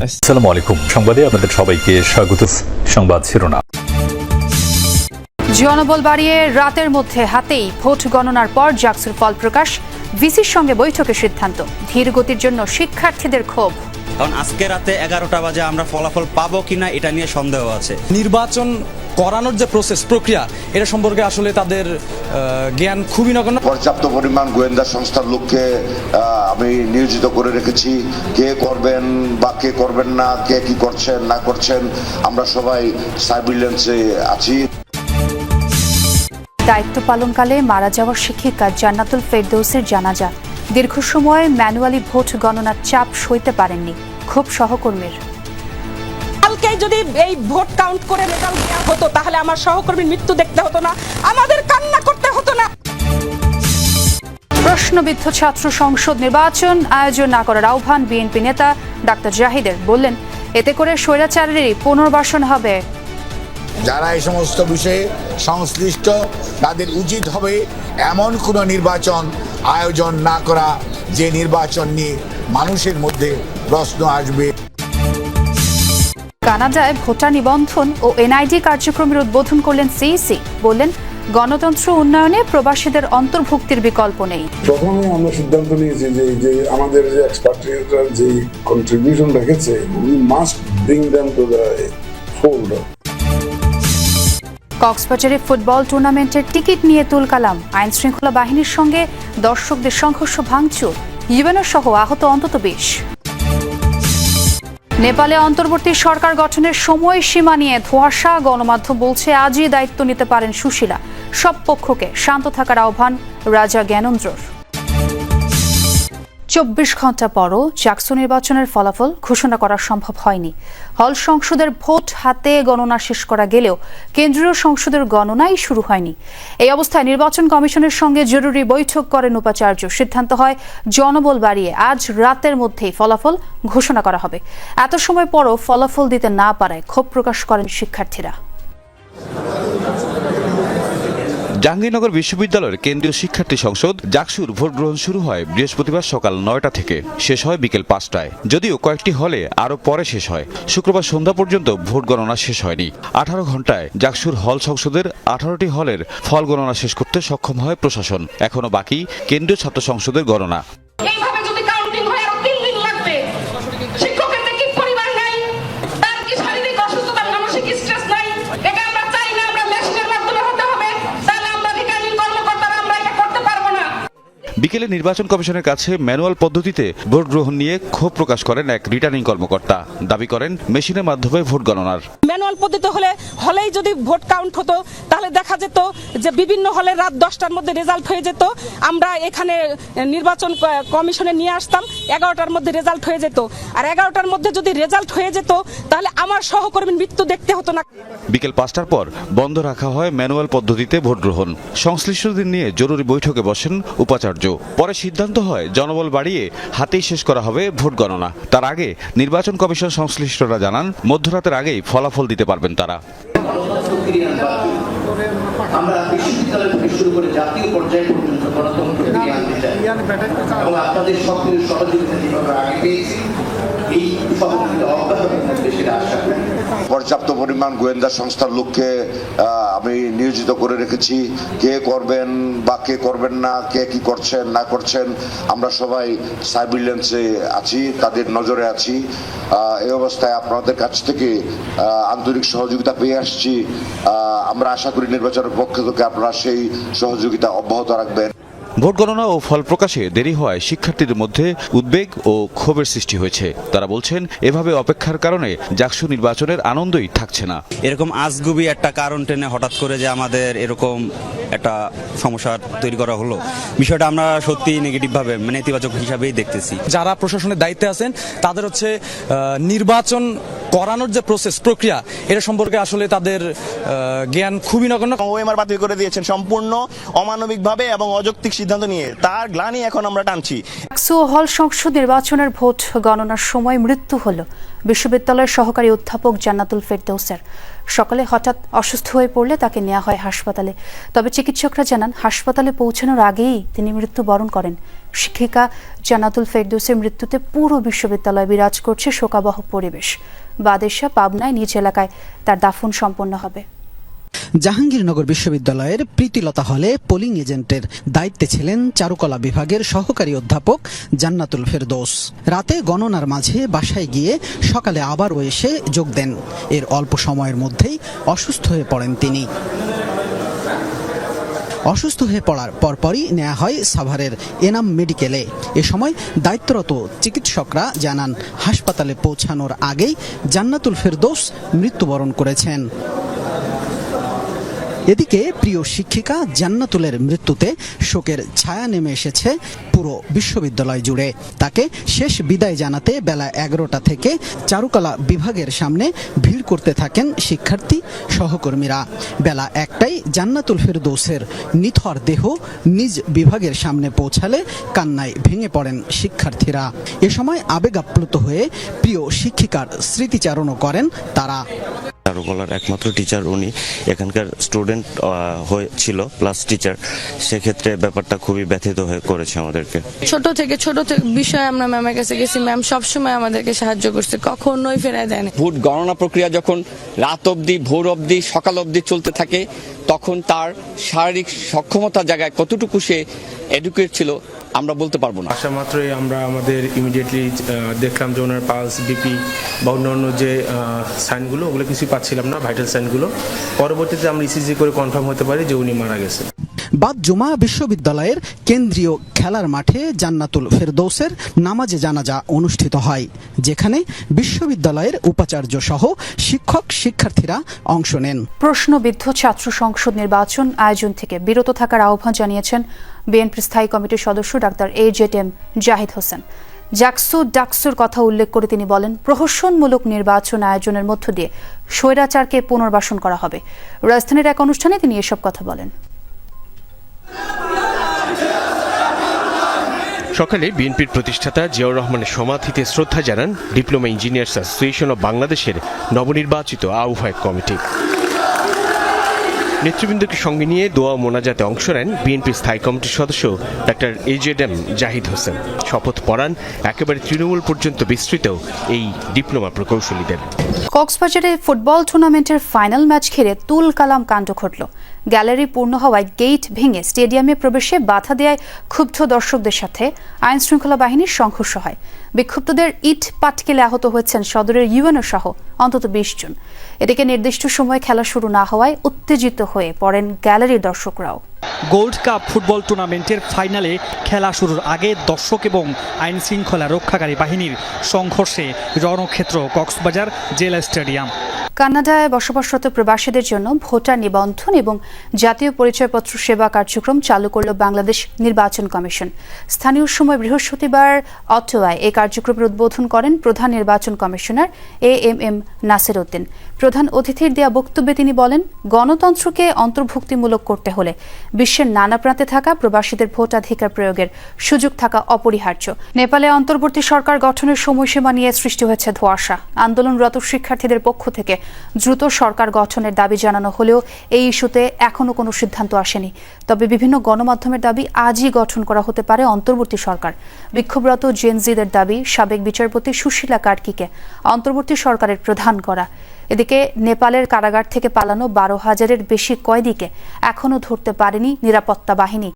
আসসালামু আলাইকুম। সংবাদে আপনাদের সবাইকে স্বাগত। সংবাদ শিরোনাম। জনবল বাড়িয়ে রাতের মধ্যে হাতেই ভোট গণনার পর জাকসুর ফল প্রকাশ, ভিসির সঙ্গে বৈঠকের সিদ্ধান্ত। ধীর গতির জন্য শিক্ষার্থীদের ক্ষোভ। কারণ আজকে রাতে এগারোটা বাজে আমরা ফলাফল পাবো কিনা এটা নিয়ে সন্দেহ আছে। নির্বাচন করানোর যে প্রসেস প্রক্রিয়া এটা সম্পর্কে আসলে তাদের জ্ঞান খুবই নগণ্য। পর্যাপ্ত পরিমাণ গোয়েন্দা সংস্থার লোককে আহ, আমি নিয়োজিত করে রেখেছি। কে করবেন বা কে করবেন না কে কি করছেন না করছেন আমরা সবাই সার্ভিলেন্সে আছি। দায়িত্ব পালনকালে মারা যাওয়া শিক্ষিকা জান্নাতুল ফেরদৌসের জানাজা। দীর্ঘ সময় ম্যানুয়ালি ভোট গণনার চাপ সইতে পারেননি। খুব সহকর্মীর। কালকে যদি এই ভোট কাউন্ট করে রেজাল্ট দেওয়া হতো তাহলে আমার সহকর্মীর মৃত্যু দেখতে হতো না আমাদের কান্না করতে হতো না। প্রশ্নবিদ্ধ ছাত্র সংসদ নির্বাচন আয়োজন না করার আহ্বান বিএনপি নেতা ডাক্তার জাহিদের। বললেন এতে করে স্বৈরাচারেরই পুনর্বাসন হবে। যারা এই সমস্ত বিষয়ে সংশ্লিষ্ট তাদের উচিত হবে এমন কোনো নির্বাচন আয়োজন না করা যে নির্বাচন নিয়ে মানুষের মধ্যে প্রশ্ন আসবে। কানাডায় ভোটার নিবন্ধন ও এনআইডি কার্যক্রমের উদ্বোধন করলেন সিইসি। বললেন গণতন্ত্র উন্নয়নে প্রবাসীদের অন্তর্ভুক্তির বিকল্প নেই। প্রথমে আমরা সিদ্ধান্ত নিয়েছি যে যে আমাদের যে এক্সপার্টিয়ার যে কন্ট্রিবিউশন রেখেছে we must bring them to the fold কক্সবাজারে ফুটবল টুর্নামেন্টের টিকিট নিয়ে তুলকালাম আইন শৃঙ্খলা বাহিনীর সঙ্গে দর্শকদের সংঘর্ষ ভাঙচুর। ইউএনও সহ আহত অন্তত বিশ। নেপালে অন্তর্বর্তী সরকার গঠনের সময়সীমা নিয়ে ধোঁয়াশা গণমাধ্যম বলছে আজই দায়িত্ব নিতে পারেন সুশীলা। সব পক্ষকে শান্ত থাকার আহ্বান রাজা জ্ঞানেন্দ্রর। চব্বিশ ঘণ্টা পরও জাকসু নির্বাচনের ফলাফল ঘোষণা করা সম্ভব হয়নি। হল সংসদের ভোট হাতে গণনা শেষ করা গেলেও কেন্দ্রীয় সংসদের গণনাই শুরু হয়নি। এই অবস্থায় নির্বাচন কমিশনের সঙ্গে জরুরি বৈঠক করেন উপাচার্য। সিদ্ধান্ত হয়, জনবল বাড়িয়ে আজ রাতের মধ্যেই ফলাফল ঘোষণা করা হবে। এত সময় পরও ফলাফল দিতে না পারায় ক্ষোভ প্রকাশ করেন শিক্ষার্থীরা। জাহাঙ্গীরনগর বিশ্ববিদ্যালয়ের কেন্দ্রীয় শিক্ষার্থী সংসদ জাকসুর ভোট গ্রহণ শুরু হয় বৃহস্পতিবার সকাল নয়টা থেকে। শেষ হয় বিকেল পাঁচটায়। যদিও কয়েকটি হলে আরও পরে শেষ হয়। শুক্রবার সন্ধ্যা পর্যন্ত ভোট গণনা শেষ হয়নি। আঠারো ঘন্টায় জাকসুর হল সংসদের আঠারোটি হলের ফল গণনা শেষ করতে সক্ষম হয় প্রশাসন। এখনও বাকি কেন্দ্রীয় ছাত্র সংসদের গণনা। বিকেলে নির্বাচন কমিশনের কাছে ম্যানুয়াল পদ্ধতিতে ভোট গ্রহণ নিয়ে ক্ষোভ প্রকাশ করেন এক রিটার্নিং কর্মকর্তা। দাবি করেন মেশিনের মাধ্যমে ভোট গণনার। ম্যানুয়াল পদ্ধতি হলে হলেই যদি ভোট কাউন্ট হতো তাহলে দেখা যেত যে বিভিন্ন হলে রাত দশটার মধ্যে রেজাল্ট হয়ে যেত। আমরা এখানে নির্বাচন কমিশনে নিয়ে আসতাম এগারোটার মধ্যে রেজাল্ট হয়ে যেত। আর এগারোটার মধ্যে যদি রেজাল্ট হয়ে যেত তাহলে আমার সহকর্মীর মৃত্যু দেখতে হতো না। বিকেল পাঁচটার পর বন্ধ রাখা হয় ম্যানুয়াল পদ্ধতিতে ভোট গ্রহণ সংশ্লিষ্টদের নিয়ে জরুরি বৈঠকে বসেন উপাচার্য। পরে সিদ্ধান্ত হয় জনবল বাড়িয়ে হাতেই শেষ করা হবে ভোট গণনা। তার আগে নির্বাচন কমিশন সংশ্লিষ্টরা জানান, মধ্যরাতের আগেই ফলাফল দিতে পারবেন তারা। আমরা বিশ্ববিদ্যালয় থেকে শুরু করে জাতীয় পর্যায়ে পর্যন্ত গণতন্ত্র এবং আপনাদের সক্রিয় সহযোগিতা যেভাবে আগে পেয়েছি। পর্যাপ্ত পরিমাণ গোয়েন্দা সংস্থার লোককে আমি নিয়োজিত করে রেখেছি। কে করবেন বা কে করবেন না, কে কি করছেন, না করছেন, আমরা সবাই সার্ভিলেন্সে আছি, তাদের নজরে আছি। এই অবস্থায় আপনাদের কাছ থেকে আন্তরিক সহযোগিতা পেয়ে আসছি। আমরা আশা করি নির্বাচনের পক্ষ থেকে আপনারা সেই সহযোগিতা অব্যাহত রাখবেন। ভোট গণনা ও ফল প্রকাশে দেরি হওয়ায় শিক্ষার্থীদের মধ্যে উদ্বেগ ও ক্ষোভের সৃষ্টি হয়েছে। তারা বলছেন এভাবে অপেক্ষার কারণে জাকসু নির্বাচনের আনন্দই থাকছে না। এরকম আজগুবি একটা কারণ টেনে হঠাৎ করে যে আমাদের এরকম একটা সমস্যা তৈরি করা হলো বিষয়টা আমরা সত্যি নেগেটিভ ভাবে মানে নেতিবাচক হিসাবেই দেখতেছি। যারা প্রশাসনের দায়িত্বে আছেন তাদের হচ্ছে নির্বাচন করানোর যে প্রসেস প্রক্রিয়া এটা সম্পর্কে আসলে তাদের জ্ঞান খুবই নগণ্য। ওএমআর বাতিল করে দিয়েছেন সম্পূর্ণ অমানবিকভাবে এবং অযৌক্তিক সিদ্ধান্ত নিয়ে তার গ্লানি এখন আমরা টানছি। ডাকসু হল সংসদ নির্বাচনের ভোট গণনার সময় মৃত্যু হল। বিশ্ববিদ্যালয়ের সহকারী অধ্যাপক জান্নাতুল ফেরদৌসের। সকালে হঠাৎ অসুস্থ হয়ে পড়লে তাকে নেওয়া হয় হাসপাতালে। তবে চিকিৎসকরা জানান, হাসপাতালে পৌঁছানোর আগেই তিনি মৃত্যুবরণ করেন। শিক্ষিকা জানাতুল ফেরদৌসের মৃত্যুতে পুরো বিশ্ববিদ্যালয় বিরাজ করছে শোকাবহ পরিবেশ। বাদেশা পাবনায় নিজ এলাকায় তার দাফন সম্পন্ন হবে। জাহাঙ্গীরনগর বিশ্ববিদ্যালয়ের প্রীতিলতা হলে পোলিং এজেন্টের দায়িত্বে ছিলেন চারুকলা বিভাগের সহকারী অধ্যাপক জান্নাতুল ফেরদৌস। রাতে গণনার মাঝে বাসায় গিয়ে সকালে আবারও এসে যোগ দেন। এর অল্প সময়ের মধ্যেই অসুস্থ হয়ে পড়েন তিনি। অসুস্থ হয়ে পড়ার পরপরই নেওয়া হয় সাভারের এনাম মেডিকেলে। এ সময় দায়িত্বরত চিকিৎসকরা জানান, হাসপাতালে পৌঁছানোর আগেই জান্নাতুল ফেরদৌস মৃত্যুবরণ করেছেন। এদিকে প্রিয় শিক্ষিকা জান্নাতুলের মৃত্যুতে শোকের ছায়া নেমে এসেছে পুরো বিশ্ববিদ্যালয় জুড়ে। তাকে শেষ বিদায় জানাতে বেলা এগারোটা থেকে চারুকলা বিভাগের সামনে ভিড় করতে থাকেন শিক্ষার্থী সহকর্মীরা। বেলা একটাই জান্নাতুল ফেরদৌসের নিথর দেহ নিজ বিভাগের সামনে পৌঁছালে কান্নায় ভেঙে পড়েন শিক্ষার্থীরা। এ সময় আবেগাপ্লুত হয়ে প্রিয় শিক্ষিকার স্মৃতিচারণও করেন তারা। চারুকলার একমাত্র টিচার উনি। এখানকার স্টুডেন্ট হয়েছিল প্লাস টিচার সেক্ষেত্রে ব্যাপারটা খুবই ব্যথিত হয়ে করেছে আমাদেরকে। ছোট থেকে ছোট থেকে বিষয়ে আমরা ম্যামের কাছে গেছি। ম্যাম সবসময় আমাদেরকে সাহায্য করছে। কখনোই ফেরায় দেয়নি। ভোট গণনা প্রক্রিয়া যখন রাত অবধি ভোর অবধি সকাল অবধি চলতে থাকে তখন তার শারীরিক সক্ষমতা জায়গায় কতটুকু সে এডুকেট ছিল আমরা বলতে পারব না। আসা মাত্রই আমরা আমাদের ইমিডিয়েটলি দেখলাম যে ওনার পালস বিপি বা অন্যান্য যে সাইনগুলো ওগুলো কিছুই পাচ্ছিলাম না ভাইটাল সাইনগুলো। পরবর্তীতে আমরা ইসিজি করে কনফার্ম হতে পারি যে উনি মারা গেছেন। বাদ জুমা বিশ্ববিদ্যালয়ের কেন্দ্রীয় খেলার মাঠে জান্নাতুল ফেরদৌসের নামাজে জানাজা অনুষ্ঠিত হয় যেখানে বিশ্ববিদ্যালয়ের উপাচার্য সহ শিক্ষক শিক্ষার্থীরা অংশ নেন। প্রশ্নবিদ্ধ ছাত্র সংসদ নির্বাচন আয়োজন থেকে বিরত থাকার আহ্বান জানিয়েছেন বিএনপি স্থায়ী কমিটির সদস্য doctor A Z M Zahid Hossain. JAKSU ডাকসুর কথা উল্লেখ করে তিনি বলেন, প্রহসনমূলক নির্বাচন আয়োজনের মধ্য দিয়ে স্বৈরাচারকে পুনর্বাসন করা হবে। রাজধানীর এক অনুষ্ঠানে তিনি এসব কথা বলেন। সকালে বিএনপির প্রতিষ্ঠাতা জিয়াউর রহমানের সমাধিতে শ্রদ্ধা জানান ডিপ্লোমা ইঞ্জিনিয়ার্স অ্যাসোসিয়েশন অব বাংলাদেশের নবনির্বাচিত আহ্বায়ক কমিটি। নেতৃবৃন্দকে সঙ্গে নিয়ে দোয়া মোনাজাতে অংশ নেন বিএনপি স্থায়ী কমিটির সদস্য doctor A Z M Zahid Hossain. শপথ পড়ান একেবারে তৃণমূল পর্যন্ত বিস্তৃত এই ডিপ্লোমা প্রকৌশলীদের। কক্সবাজারে ফুটবল টুর্নামেন্টের ফাইনাল ম্যাচ ঘিরে তুল কালাম কাণ্ড ঘটল। গ্যালারি পূর্ণ হওয়ায় গেট ভেঙে স্টেডিয়ামে প্রবেশে বাধা দেয় ক্ষুব্ধ দর্শকদের সাথে। আইন শৃঙ্খলা বাহিনীর সংঘর্ষ হয়। বিক্ষুব্ধদের ইট পাটকেলে আহত হয়েছেন সদরের ইউএনও সহ অন্তত বিশ জন। এদিকে নির্দিষ্ট সময়ে খেলা শুরু না হওয়ায় উত্তেজিত হয়ে পড়েন গ্যালারির দর্শকরাও। গোল্ড কাপ ফুটবল টুর্নামেন্টের ফাইনালে খেলা শুরুর আগে দর্শক এবং আইন শৃঙ্খলা রক্ষাকারী বাহিনীর সংঘর্ষে রণক্ষেত্র কক্সবাজার জেলা স্টেডিয়াম। কানাডায় বসবাসরত প্রবাসীদের জন্য ভোটার নিবন্ধন এবং জাতীয় পরিচয়পত্র সেবা কার্যক্রম চালু করল বাংলাদেশ নির্বাচন কমিশন। স্থানীয় সময় বৃহস্পতিবার অটোয়ায় এই কার্যক্রমের উদ্বোধন করেন প্রধান নির্বাচন commissioner A M M Nasir Uddin প্রধান অতিথির দেয়া বক্তব্যে তিনি বলেন, গণতন্ত্রকে অন্তর্ভুক্তিমূলক করতে হলে বিশ্বের নানা প্রান্তে থাকা প্রবাসীদের ভোটাধিকার প্রয়োগের সুযোগ থাকা অপরিহার্য। নেপালে অন্তর্বর্তী সরকার গঠনের সময়সীমা নিয়ে সৃষ্টি হয়েছে ধোঁয়াশা। আন্দোলনরত শিক্ষার্থীদের পক্ষ থেকে দ্রুত সরকার গঠনের দাবি জানানো হলেও এই ইস্যুতে এখনও কোনো সিদ্ধান্ত আসেনি। তবে বিভিন্ন গণমাধ্যমের দাবি আজই গঠন করা হতে পারে অন্তর্বর্তী সরকার। বিক্ষোভরত জেনজিদের দাবি, সাবেক বিচারপতি সুশীলা কার্কিকে অন্তর্বর্তী সরকারের প্রধান করা। এদিকে নেপালের কারাগার থেকে পালানো বারো হাজারের বেশি কয়েদিকে এখনও ধরতে পারেনি নিরাপত্তা বাহিনী।